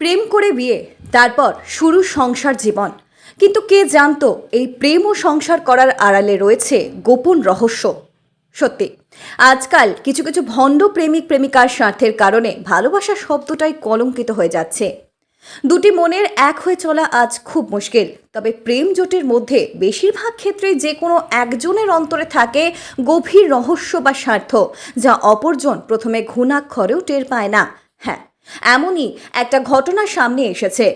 প্রেম করে বিয়ে, তারপর শুরু সংসার জীবন। কিন্তু কে জানতো, এই প্রেম ও সংসার করার আড়ালে রয়েছে গোপন রহস্য। সত্যি, আজকাল কিছু কিছু ভণ্ড প্রেমিক প্রেমিকার স্বার্থের কারণে ভালোবাসা শব্দটাই কলঙ্কিত হয়ে যাচ্ছে। দুটি মনের এক হয়ে চলা আজ খুব মুশকিল, তবে প্রেম জোটের মধ্যে বেশিরভাগ ক্ষেত্রেই যে কোনো একজনের অন্তরে থাকে গভীর রহস্য বা স্বার্থ, যা অপরজন প্রথমে ঘুণাক্ষরেও টের পায় না। হ্যাঁ এমনই একটা ঘটনা সামনে এসেছে।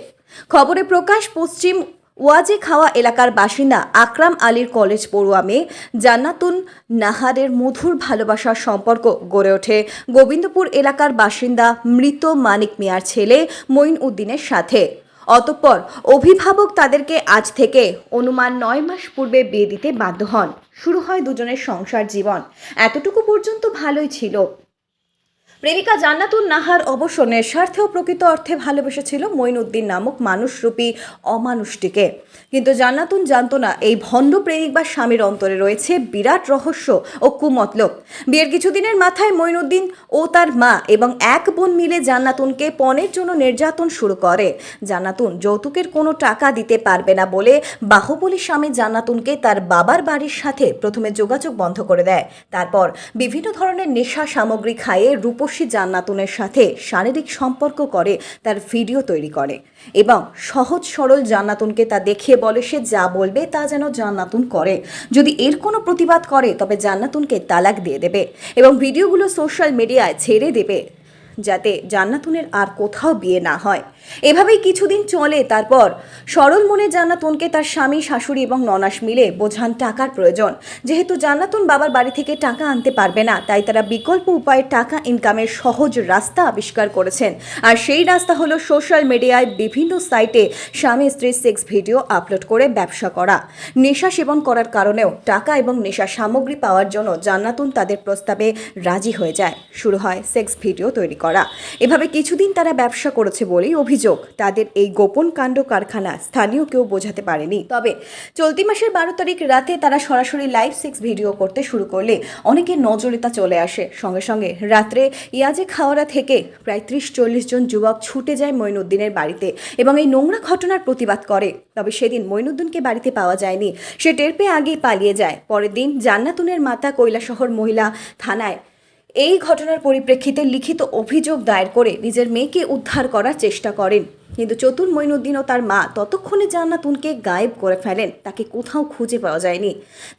খবরে প্রকাশ পশ্চিম ওয়াজে খাওয়া এলাকার বাসিন্দা আকরাম আলীর কলেজ পড়ুয়া মেয়ে জান্নাতুন নাহারের মধুর ভালোবাসার সম্পর্ক গড়ে ওঠে। গোবিন্দপুর এলাকার বাসিন্দা মৃত মানিক মিয়ার ছেলে মঈন উদ্দিনের সাথে। অতঃপর অভিভাবক তাদেরকে আজ থেকে অনুমান নয় মাস পূর্বে বিয়ে দিতে বাধ্য হন। শুরু হয় দুজনের সংসার জীবন। এতটুকু পর্যন্ত ভালোই ছিল। প্রেমিকা জান্নাতুন নাহার অবশ্য নেশার্থেও প্রকৃত অর্থে ভালোবেসেছিল মঈনুদ্দিন নামক মানুষরূপী অমানুষটিকে। কিন্তু জান্নাতুন জানত না, এই ভণ্ড প্রেমিক বা স্বামীর অন্তরে রয়েছে বিরাট রহস্য ও কুমতলব। বিয়ের কিছুদিনের মাথায় মঈনুদ্দিন ও তার মা এবং এক বোন মিলে জান্নাতুনকে পণের জন্য নির্যাতন শুরু করে। জান্নাতুন যৌতুকের কোনো টাকা দিতে পারবে না বলে বাহুবলী স্বামী জান্নাতুনকে তার বাবার বাড়ির সাথে প্রথমে যোগাযোগ বন্ধ করে দেয়। তারপর বিভিন্ন ধরনের নেশা সামগ্রী খাইয়ে রূপসী জান্নাতুনের সাথে শারীরিক সম্পর্ক করে, তার ভিডিও তৈরি করে এবং সহজ সরল জান্নাতুনকে তা দেখে বলে, সে যা বলবে তা যেন জান্নাতুন করে। যদি এর কোনো প্রতিবাদ করে, তবে জান্নাতুনকে তালাক দিয়ে দেবে এবং ভিডিওগুলো সোশ্যাল মিডিয়ায় ছেড়ে দেবে, যাতে জান্নাতুনের আর কোথাও বিয়ে না হয়। এভাবেই কিছুদিন চলে, তারপর সরল মনে জান্নাতুনকে তার স্বামী, শাশুড়ি এবং ননাস মিলে বোঝান টাকার প্রয়োজন। যেহেতু জান্নাতুন বাবার বাড়ি থেকে টাকা আনতে পারবে না, তাই তারা বিকল্প উপায়ে টাকা ইনকামের সহজ রাস্তা আবিষ্কার করেছেন। আর সেই রাস্তা হলো সোশ্যাল মিডিয়ায় বিভিন্ন সাইটে স্বামী স্ত্রীর সেক্স ভিডিও আপলোড করে ব্যবসা করা। নেশা সেবন করার কারণেও টাকা এবং নেশা সামগ্রী পাওয়ার জন্য জান্নাতুন তাদের প্রস্তাবে রাজি হয়ে যায়। শুরু হয় সেক্স ভিডিও তৈরি করা। এভাবে কিছুদিন তারা ব্যবসা করেছে বলেই অভিযোগ, তাদের এই গোপন কাণ্ড কারখানা স্থানীয় কেউ বোঝাতে পারেনি। তবে চলতি মাসের বারো তারিখ রাতে তারা সরাসরি লাইভ সেক্স ভিডিও করতে শুরু করলে অনেকের নজরে তা চলে আসে। সঙ্গে সঙ্গে রাত্রে ইয়াজে খাওয়ারা থেকে প্রায় ত্রিশ চল্লিশ জন যুবক ছুটে যায় মঈনুদ্দিনের বাড়িতে এবং এই নোংরা ঘটনার প্রতিবাদ করে। তবে সেদিন মঈনুদ্দিনকে বাড়িতে পাওয়া যায়নি। সে টের পেয়ে আগেই পালিয়ে যায়। পরের দিন জান্নাতুনের মাতা কৈলাসহর মহিলা থানায় এই ঘটনার পরিপ্রেক্ষিতে লিখিত অভিযোগ দায়ের করে নিজের মেয়েকে উদ্ধার করার চেষ্টা করেন। কিন্তু চতুর মঈনুদ্দিন ও তার মা ততক্ষণে জান্নাতুনকে গায়েব করে ফেলেন। তাকে কোথাও খুঁজে পাওয়া যায়নি।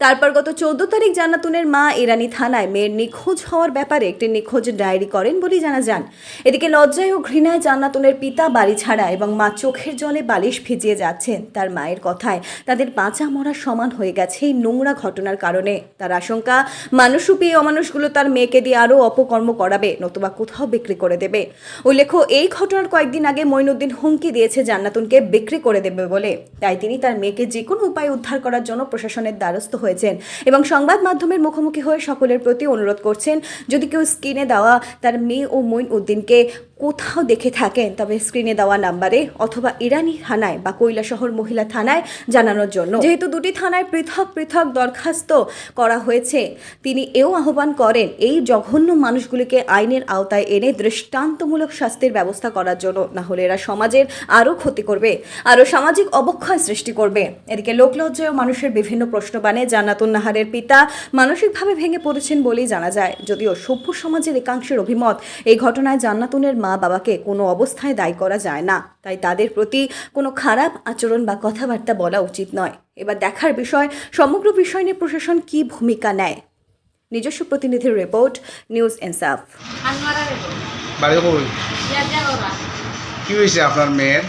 তারপর গত চোদ্দ তারিখ জান্নাতুনের মা ইরানি থানায় মেয়ের নিখোঁজ হওয়ার ব্যাপারে একটি নিখোঁজ ডায়েরি করেন বলেই জানা যান। এদিকে লজ্জায় ও ঘৃণায় জান্নাতুনের পিতা বাড়ি ছাড়া এবং মা চোখের জলে বালিশ ভিজিয়ে যাচ্ছেন তার মায়ের কথায়। তাদের বাঁচা মরা সমান হয়ে গেছে এই নোংরা ঘটনার কারণে। তার আশঙ্কা, মানুষরূপী অমানুষগুলো তার মেয়েকে দিয়ে আরও অপকর্ম করাবে, নতুবা কোথাও বিক্রি করে দেবে। উল্লেখ্য, এই ঘটনার কয়েকদিন আগে মঈনুদ্দিন হুমকি দিয়েছে জান্নাতুনকে বিক্রি করে দেবে বলে। তাই তিনি তার মেয়েকে যে কোনো উপায়ে উদ্ধার করার জন্য প্রশাসনের দ্বারস্থ হয়েছেন এবং সংবাদ মাধ্যমের মুখোমুখি হয়ে সকলের প্রতি অনুরোধ করছেন, যদি কেউ স্ক্রিনে দেওয়া তার মেয়ে ও মঈন উদ্দিনকে কোথাও দেখে থাকেন, তবে স্ক্রিনে দেওয়া নাম্বারে অথবা ইরানি থানায় বা কৈলাসহর মহিলা থানায় জানানোর জন্য। যেহেতু দুটি থানায় পৃথক পৃথক দরখাস্ত করা হয়েছে, তিনি এও আহ্বান করেন, এই জঘন্য মানুষগুলিকে আইনের আওতায় এনে দৃষ্টান্তমূলক শাস্তির ব্যবস্থা করার জন্য না হলে এরা সমাজের আরও ক্ষতি করবে আরও সামাজিক অবক্ষয় সৃষ্টি করবে। এদিকে লোকলজ্জায় ও মানুষের বিভিন্ন প্রশ্ন বানে জান্নাতুন নাহারের পিতা মানসিকভাবে ভেঙে পড়েছেন বলেই জানা যায়। যদিও সভ্য সমাজের একাংশের অভিমত এই ঘটনায় জান্নাতুনের মা বাবাকে কোনো অবস্থায় দায়ী করা যায় না। তাই তাদের প্রতি কোনো খারাপ আচরণ বা কথাবার্তা বলা উচিত নয়। এবার দেখার বিষয় সমগ্র বিষয় নিয়ে প্রশাসন কি ভূমিকা নেয়? নিজস্ব প্রতিনিধির রিপোর্ট নিউজ ইনসাফ। কি হয়েছে আপনার মেয়ের?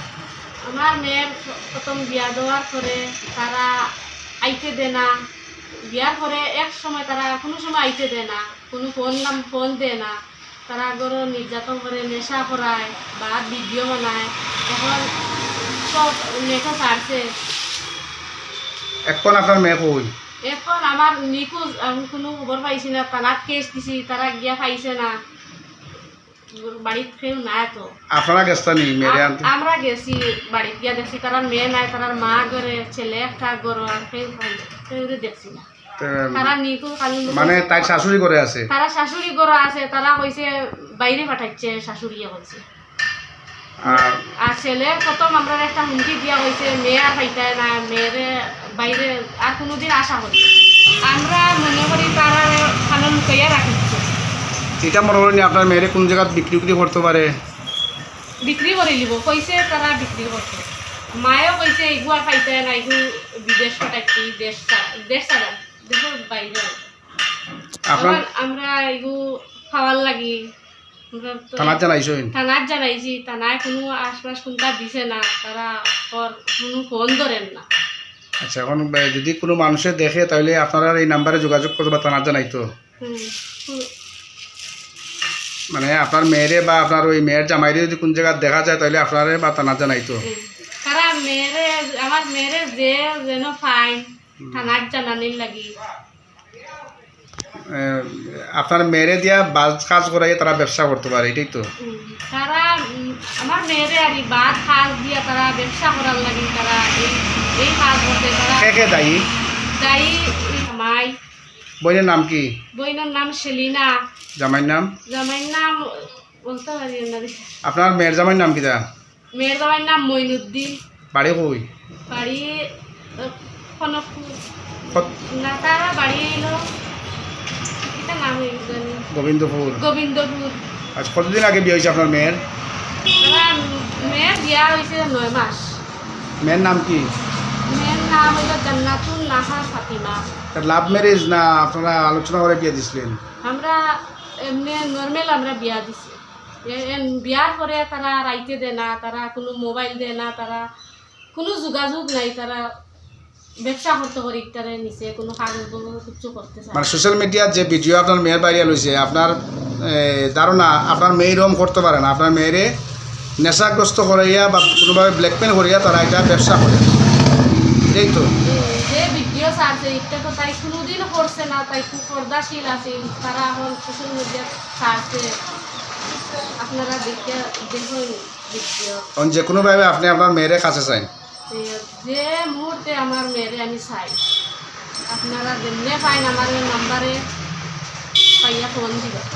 আমার মেয়ের প্রথম বিয়া দেওয়ার পরে তারা আইতে দেয় না। বিয়ার পরে এক সময় তারা কোনো সময় আইতে দেয় না কোনো ফোন নাম ফোন দেয় না। তারা গরু নির্যাতন করে নেশা করায় বা ভিডিও বানায়। এখন সব নেশা ছাড়ছে। এখন আপনার মেয়ে কই? এখন আমার নিখোঁজ আমি কোনো খবর পাইছি না। তানাত কেস দিছি তারা গিয়া পাইছে না। বাড়িত কেউ নাই তো আপনারা মেরে আনতে? আমরা গেছি বাড়িতে গিয়া দেখছি তারা মেয়ে নাই তার মা ঘরে ছেলে একটা ঘর আর কেউ দেখছি না। তারা নিকু কালী মানে শাশুড়ি করে আছে? তারা শাশুড়ি ঘর আছে তারা কইছে বাইরে পাঠাইছে শাশুড়িয়ে কইছে আর ছেলের প্রথম আমরা একটা হুমকি দিয়া হয়েছে মেয়ে আর পাইতায় না মেয়েরে বাইরে আর কোনোদিন আসা হইছে আমরা মনে করি তারা খানো লুকাইয়া রাখিচ্ছে এটা মনে করেন আপনার মেয়েরে কোন জায়গায় বিক্রি করতে পারে। বিক্রি করে দিব কইছে তারা বিক্রি করছে। মায়েও কইছে এগু আর পাইতায় না এগু বিদেশ পাঠাচ্ছি দেশ দেশ ছাড়া দেশের বাইরে আপনার আমরা এগু খাওয়ার লাগি। থানার জানাইছেন থানার জানাইছি থানায় কোনো আশপাশ কোনটা দিছে না তারা ওর কোনো ফোন ধরেন না। আচ্ছা এখন যদি কোনো মানুষে দেখে তাহলে আপনারা এই নাম্বারে যোগাযোগ করতে বা থানার জানাইতো। হুম, মানে আপনার মেয়েরে বা আপনার ওই মেয়ের জামাইরে যদি কোন জায়গায় দেখা যায় তাহলে আপনারে বা থানার জানাইতো। হুম। তারা মেয়েরে আমার মেয়েরে যে যেন ফাইন থানার জানানির লাগি। আপনার মেয়েরে দিয়া বাজ কাজ করাই তারা ব্যবসা করতে পারে এটাই তো। তারা আমার মেয়েরে আর বাদ কাজ দিয়া তারা ব্যবসা করার লাগি তারা এই কাজ করতে তারা কে কে দায়ী? যাই মাই বইনের নাম কি? বইনার নাম সেলিনা। জামাইর নাম? জামাইয়ের নাম বলতে পারি না আপনার মেয়ের জামাইর নাম কিটা? মেয়ের জামাইয়ের নাম মইনুদ্দিন। বাড়ি কই? বাড়ি আহ, কনকপুর না তারা বাড়ি এলো। এটা নাম জানি। গোবিন্দপুর। গোবিন্দপুর। আজ কতদিন আগে বিয়ে হয়েছে আপনার মেয়ের? মেয়ের বিয়া হয়েছে নয় মাস। মেয়ের নাম কি? নাম হইল জান্নাতুল ফাতিমা। লাভ ম্যারেজ না আপনারা আলোচনা করে বিয়ে দিছিলেন। আমরা এমনি নর্মাল আমরা বিয়া দিছি। বিয়ার পরে তারা রাইতে দেয় না তারা কোনো মোবাইল দেয় না তারা কোনো যোগাযোগ নাই তারা ব্যবসা করতে করি তারা নিচে কোনো কাগজ কিছু করতে মানে সোশ্যাল মিডিয়ার যে ভিডিও আপনার মেয়ের বাইরে লইছে আপনার ধারণা আপনার মেয়ের রম করতে পারে না। আপনার মেয়েরে নেশাগ্রস্ত করাইয়া বা কোনোভাবে ব্ল্যাকমেল করিয়া তারা এটা ব্যবসা করে। এই তো। যে ভিডিও ছাড়ছে এটা তো তাই কোনোদিন করছে না তাই খুব পর্দাশীল আছে তারা এখন সোশ্যাল মিডিয়া ছাড়ছে। আপনারা দেখে দেখুন ভিডিও যে কোনোভাবে আপনি আপনার মেয়েরে কাছে চাই। যে মুহূর্তে আমার মেয়েরে আমি চাই। আপনারা যেমনে পাইন আমার নাম্বারে পাইয়া ফোন দিবেন।